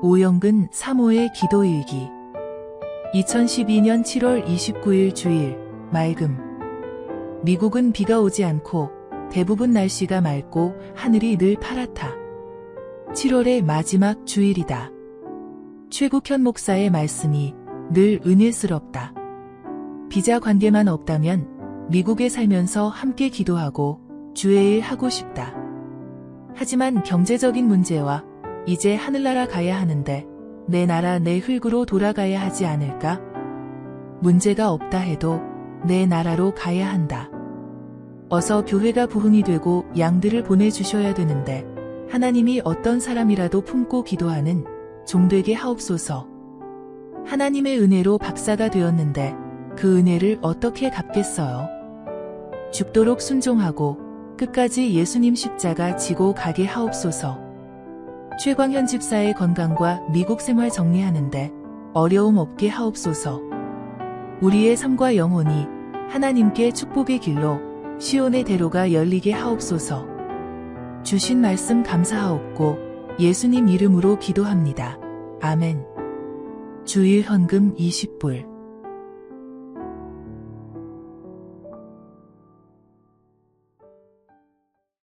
오영근 사모의 기도일기 2012년 7월 29일 주일 맑음 미국은 비가 오지 않고 대부분 날씨가 맑고 하늘이 늘 파랗다. 7월의 마지막 주일이다. 최국현 목사의 말씀이 늘 은혜스럽다. 비자 관계만 없다면 미국에 살면서 함께 기도하고 주의 일 하고 싶다. 하지만 경제적인 문제와 이제 하늘나라 가야 하는데 내 나라 내 흙으로 돌아가야 하지 않을까? 문제가 없다 해도 내 나라로 가야 한다. 어서 교회가 부흥이 되고 양들을 보내주셔야 되는데 하나님이 어떤 사람이라도 품고 기도하는 종되게 하옵소서. 하나님의 은혜로 박사가 되었는데 그 은혜를 어떻게 갚겠어요? 죽도록 순종하고 끝까지 예수님 십자가 지고 가게 하옵소서. 최광현 집사의 건강과 미국 생활 정리하는데 어려움 없게 하옵소서. 우리의 삶과 영혼이 하나님께 축복의 길로 시온의 대로가 열리게 하옵소서. 주신 말씀 감사하옵고 예수님 이름으로 기도합니다. 아멘. 주일 헌금 20불